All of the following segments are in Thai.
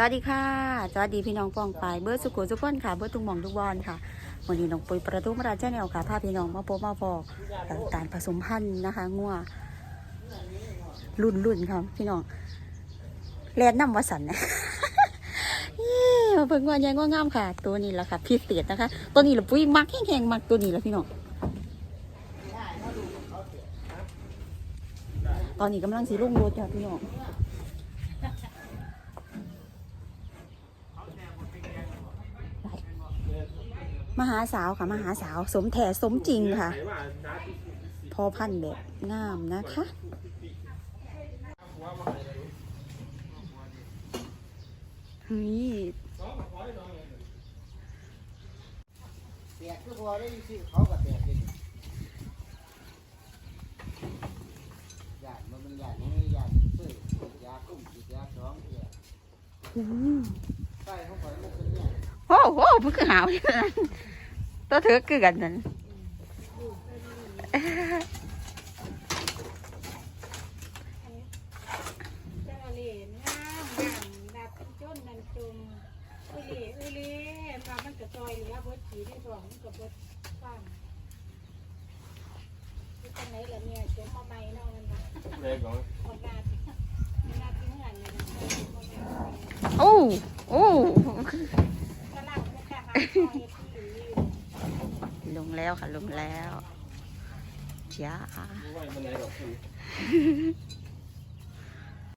สวัสดีค่ะสวัสดีพี่น้องปองปายเบอร์สุขุสุขคนค่ะ เบอร์ตุงหมองทุกบอลค่ะวันนี้น้องปุยประตูมราชแนลค่ะพาพี่น้องมาพบมาพอเอ่อการผสมพันธุ์นะคะงัวรุ่นรุ่นค่ะพี่น้องแลนน้ำวสันนะเย้มาเพิ่งว่าใหญ่งว่างามค่ะ ตัวนี้แหละค่ะพิเศษนะคะ ตัวนี้แหละปุ้ยมักแห้งๆมักตัวนี้แหละพี่น้องตอนนี้กำลังสีลุ่งโรถค่ะพี่น้อง มหาสาวค่ะมหาสาว สมแท้สมจริงค่ะ พอพันธุ์แบบงามนะคะเฮ้ยแตกคือพอได้สิเขาก็แตกเองยานมันมันยานนี่ยานซื้อยากุ้มฉีดยาสองเถื่ออืมใส่เขาข่อยมันเป็นเนี่ยโอ้โหเพิ่งคือหาวอยู่นั่น ตัวเถือคือกันนั่นเจ้าเล่นงามงามดับจนนันจมเอ้ยเล่เอ้ยเล่ปลามันกระจอยเหลือเบิดขี่ได้สองมันกับเบิดฟังที่ตรงไหนล่ะเนี่ยจมมาใหม่เนาะมันนะเล็กก่อนคนนาดนาดที่เงินเนี่ยมันใช่คนนาดโอ้ โอ้ แล้วค่ะลงแล้วจ้าไม่ไหวมันไหนหรอกคุณ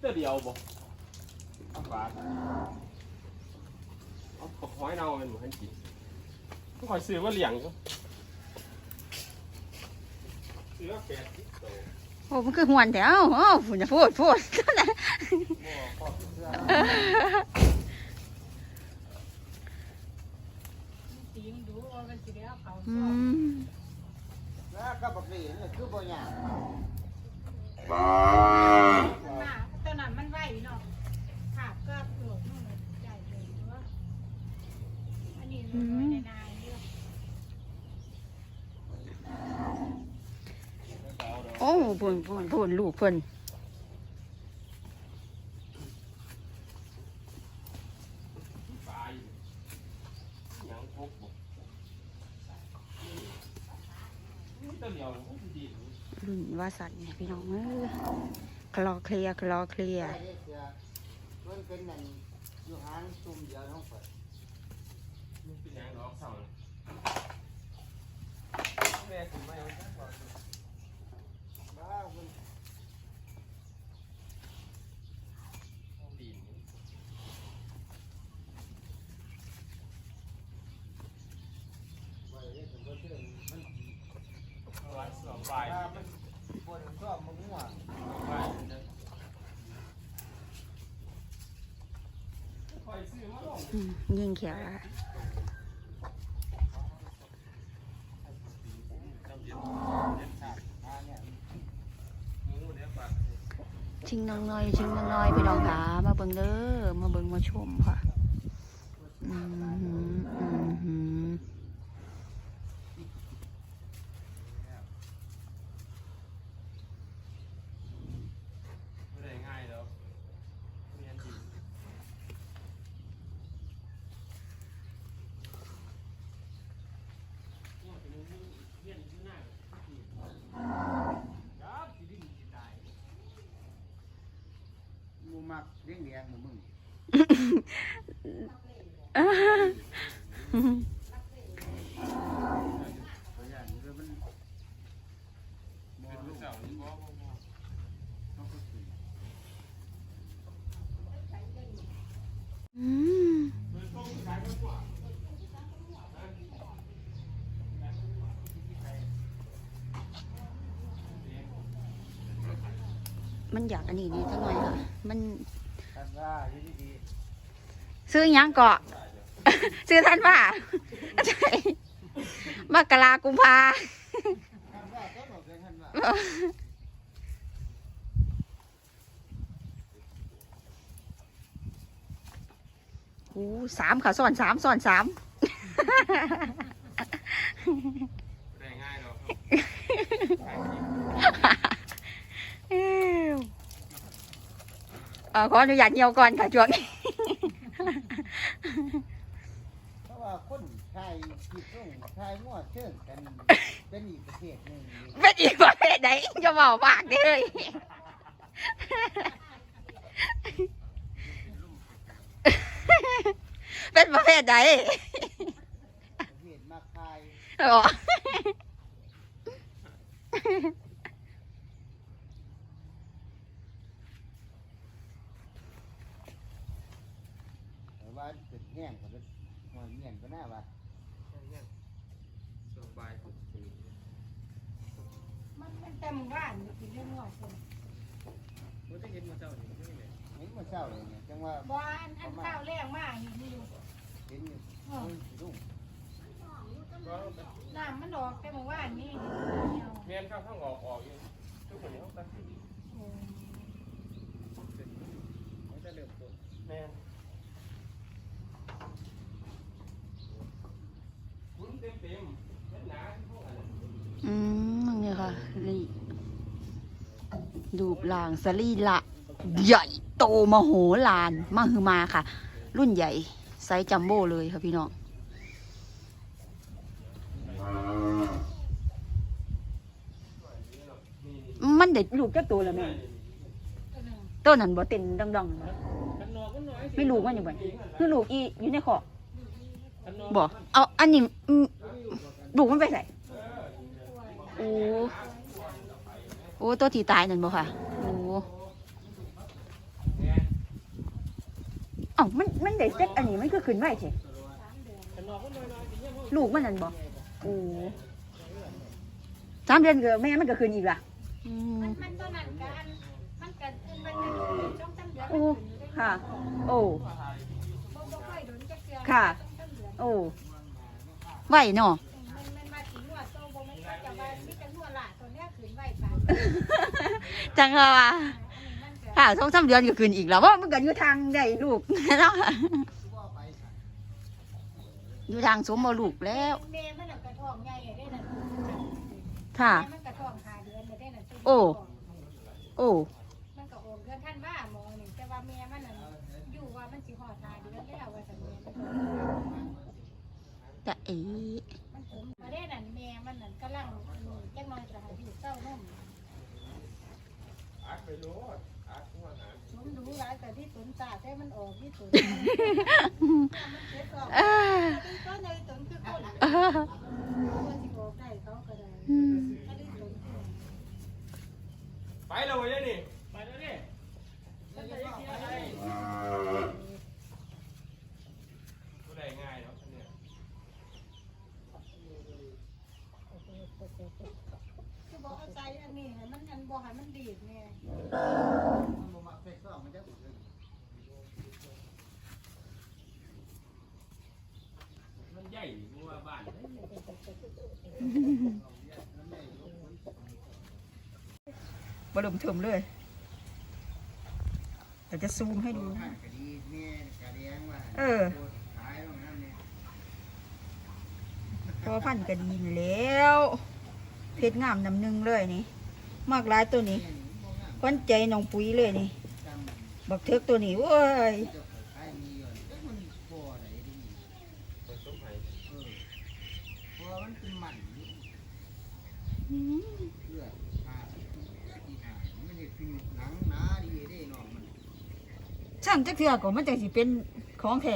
เจ้าเดียวบอกเอาปลาเอาปลาหอยเน่าเป็นหมูให้กินต้องคอยซื้อว่าเลี้ยงก็ซื้อว่าแปดสิบโตโอ้มันคือหวนแถวโอ้พูดจะพูดพูดนะหม้อครอบเสื้อ ตีงดูว่ามันสิได้เอาเขาอืซ่อมมแล้วก็บักนี่นี่คือบ่ยากมาตอนนั้นมันไหวเนาะขาบก็ปลกนู่นใจเลยว่าอันนี้มันน้อยในนายเยอะโอ้พูนพูนพูนลูกเพิ่น ปลาอยู่ยังพกบอกเจ้าเดียวมันดี รุ่น ว่าสันเนี่ยพี่น้องเอ้ยคลอเคลียคลอเคลียร์ใส่ได้เสื้อมันเป็นนั่นอยู่หางซุ่มเดียวน้องข่อยมันเป็นยังดอกเศร้าเลยแม่ถึงไม่เอาจักก่อนบ้ามันเอาดีนไว้ได้ถึงบ่เชื่อมันสองใบามัน บ่ได้ชอบมันงัวใบนะคอยซื้อมาลงยิงเขียวละชิงน้องน้อยชิงน้องน้อยพี่น้องค่ะมาเบิ่งเด้อมาเบิ่งมาชมค่ะอืมหืม ไม่ได้ง่ายแล้วเรียนดี มูมักเลี้ย งแดงหมู่มึงตัวอย่างคือมันนลูกกสาวนี่บ่บ่บ่เขาก็คืออืมมันอยากอันนี้นี่จังหน่อยค่ะ มัน ซื้อหยังเกาะ ซื้อท่านว่าใช่มกรากุมภาๆท่านว่าก็บอกเลยท่านว่าโอ้สามค่ะซ้อนสามซ้อนสามไม่ได้ง่ายหรอก เออขออนุญาตเหี่ยวก่อนค่ะช่วงี้เพราะว่าคนชายที่ต้องชายมั่วเชื่อกันเป็นอีกประเภทหนึ่งเป็นอีกประเภทไหนจะเบาปากเด้ยเป็นประเภทไหนประเภทมาคายอ๋อ ว่าเกิดแห้งก็เป็นหัวเงี้ยนก็น่าว่าสบายสุดมันมันแต่หมู่บ้านมันกินเรื่องงอกคนๆมันจะเห็นมาเจ้าหนิไม่ไหนเห็นมาเศร้าเลยเนี่ยจังว่าบ้านอันข้าวแรงมากเห็นอยู่เห็นอยู่เฮ้ยลุงน้ำมันออกแต่หมู่บ้านนี่เมียนเข้าข้างออกออกอยู่ทุกคนนี้เขาตัดสินเขาจะเริ่มต้นแม่นคุณเต็มเต็มๆเป็นหนาที่พวกอะไร อืมนี่ค่ะนี่ ดูปลางสลีละ ใหญ่โตมโหฬารมหึมาค่ะ รุ่นใหญ่ ไซส์จัมโบ้เลยค่ะพี่น้องมันเด็ดลูกแค่ตัวละแม่ต้นหันบ่เต็นดังๆบ่กันนอกก็น้อยไม่ลูกมันอยู่บ่คือลูกอีอยู่ในขอบอกบ่เอาอันนี้ลูกมันไปใส่โอ้ โอ้ตัวที่ตายนั่นบ่ค่ะโอ้เอ้ามันมันได้เซ็ตอันนี้มันก็ขึ้นไว้ใช่กันนอกก็น้อยน้อยๆเนี่ยลูกมันนั่นบ่โอ้สามเดือนก็แม่มันก็ขึ้นอีกล่ะอืมมันมันตัวนั้นกันมันกันมันกันช่องตั้งเดือนโอ้ค่ะ โอ้บ่บ่ค่อยโดนจักเทื่อค่ะช่องตั้งเดือนโอ้ไหวเนาะ มันมันมาถึงหัวโตบ่มันก็จะว่ามีแต่หัวหล่าตัวเนี้ยขืนไว้ปาน จังเลยว่ะค่ะสองสามเดือนก็ขึ้นอีกแล้วว่ามันก็อยู่ทางได้ลูกเนาะอยู่ทางสมบูลูกแล้วค่ะ โอ้ โอ้มันก็ออกเอนท่านว่ามอนี่แต่ว่าแม่มันน่ะอยู่ว่ามันสิฮอดหาเดือนแล้วว่าซั่นแม่มันจะเอ๋มันผมบ่ได้นั่นแม่มันนั่นกำลังจังน้อยจะห้อยู่เต้านม อัดไปโลดอัดหัวหาสมดูหลายแต่ที่ตุนตาแต่มันออกที่ตุนมันเจ็บออกเอ้อเป็นต้นในตุนคือคนเอ้อมันสิบอกได้เขาก็ได้อืมอันนี้ตุนคือไปแล้ววะเนี่ยนี่ไปแล้วนี่ฉันจะยังเสียอะไรก็ได้ง่ายเนาะเนี่ย คือบอกเอาใจอันนี้ให้มันอันบ่ให้มันดีดเนี่ย มันบ่มักใส่ซองมันจะบ่ถึง มันใหญ่กว่าบ้านเลย บลมเทิมเลยเดี๋ยวจะซูมให้ดูท่านก็ดีแม่ก็เลี้ยงว่าเออขายตรงนั้นเนี่ยพอพันธุ์ก็ดีนี่แล้วเพชรงามนำหนึ่งเลยนี่ มากหลายตัวนี้แม่นี่บ่งามควันใจน้องปุ๋ยเลยนี่จำมันบักเทิกตัวนี้เว้ยเจ้าก็ขายมีอยู่แต่มั ช่างจักเทือก็มันจังสิเป็นของแท้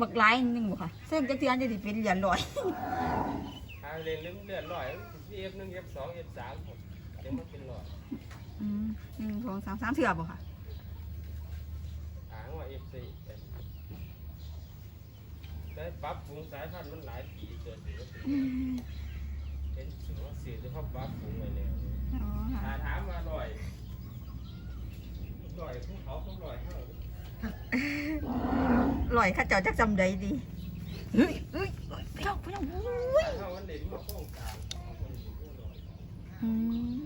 บักหลายนึงบ่ค่ะช่างจักเทือนี่สิเป็นเหรียญลอย ทางเรียนเลื่อนเลื่อนลอยเอฟหนึ่งเอฟสองเอฟสามเดี๋ยวมันเป็นลอยอืมหนึ่งสองสามสามเทือบ่ค่ะหางว่าเอฟซีได้ปรับปรุงสายพันธุ์มันหลายปีเกิดถึงเห็นถึงว่าสื่อที่เขาปรับปรุงไว้แล้วอ๋อค่ะ ถ้าถามว่าลอย ลอยภูเขาต้องลอยเท่าลอยข้าเจ้าจักจำได้ดีเฮ้ยเฮ้ยเฮ้ยพี่น้องพี่น้องอุ้ยเท่าวันเด่นมาโค้งกลางเอาคนอยู่ที่ลอยอืม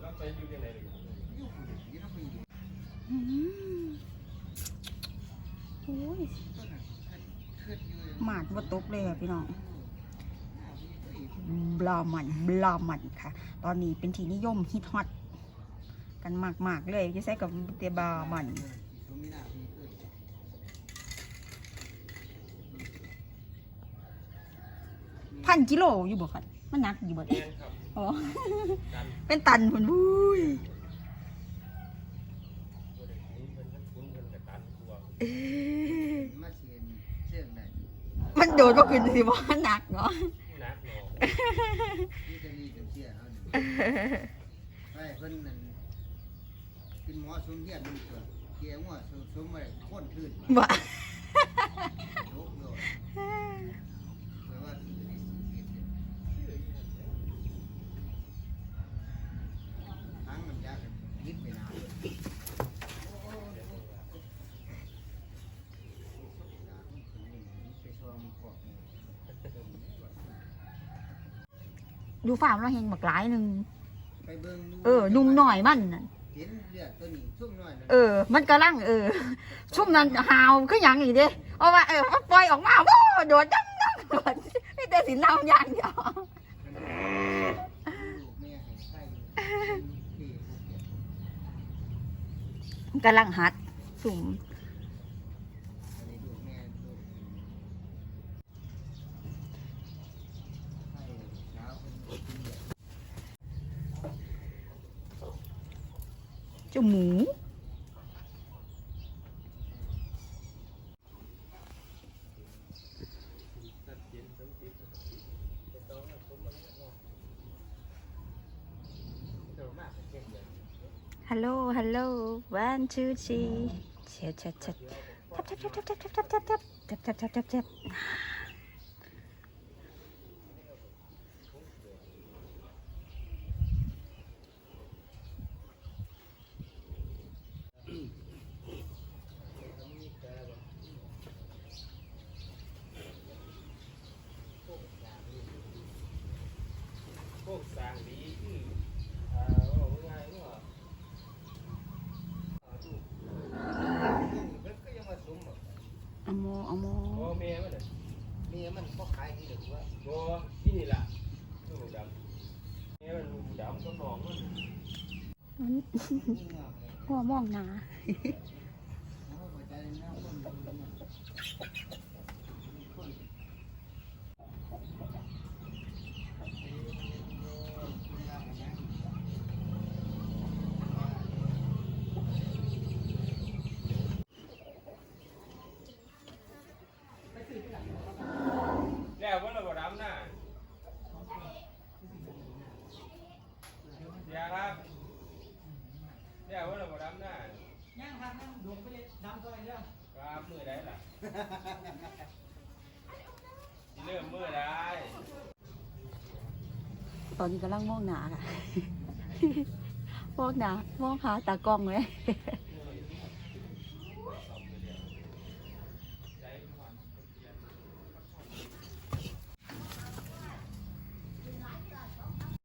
แล้วไปอยู่ที่ไหนเลยอยู่ผู้เดียวนี่ต้องมีอยู่อืมโอ้ยต้นน่ะคิดอยู่หมาดบ่ตกเลยอะพี่น้องบลามันบลามันค่ะ ตอนนี้เป็นที่นิยมฮิตฮอตกันมาก ๆ เลยจะใส่กับเตบามันพันกิโลอยู่บ่คันมันหนักอยู่บ่อ๋เป็นตันคนบุ้ยมันโดดก็ขึ้นสิบ่หนักเนาะ ชี่ยเขาเนี่ยไอ้เพิ่นนั่นเป็นหมอสมเกียรติมันเกิดเกี่ยวว่าสมสมไว้ค้นขึ้นบ่โลกโลกแปลว่าสิริสิเกียรติทั้งน้ำยากันยิบไปนานเลยไปชมขอบนี่ ดูฟาร์มเราเห็นบักหลายหนึงไปเบิ่งดูเออนุ่มหน่อยมันน่ะเห็นเลือดตัวนี้ชุ่มน้อยนั่นเออ มันกำลังเออ ชุ่มนั้นหาวคือหยังอีกเด้เพราะว่าเออมันปล่อยออกมาโว้โดดดังดังโดดไม่แต่สิเน่าอย่างเดียวลูกแม่ให้ไข่ที่ภูเก็ตมันกำลังหัดสุ่ม อันนี้ลูกแม่ลูกไข่เช้าเป็นกินเลือด เจ้าหมู ตัดเย็นสมจิตจะต้องให้สมมันเนาะเดี๋ยวมากเก่งเลยฮัลโหล ฮัลโหล one two three เช็ดเช็ดเช็ดจับจับจับจับจับจับจับจับจับจับจับจับจับ พวกสร้างดีคืออ่าว่าง่ายๆว่า เพิ่นก็ยังมาสมบอก เอาโมเอาโม บ่แม่มันน่ะ เมียมันก็ขายที่เด็กว่า บ่ที่นี่ล่ะลูกดำแม่มันลูกดำก็มองมัน พ่อมองหนาหัวใจน้ำคนดูมันคน แล้วว่าเราบ่ดำน่ะเดี๋ยวครับแล้วว่าเราบ่ดำน่ะ ย่างครับนั่งดวงไปเลยดำซอยเรื่อง ครับมือได้ล่ะเริ่มมือได้ตอนนี้กำลังมองหนาค่ะ มองหนามองหาตากล้องไว้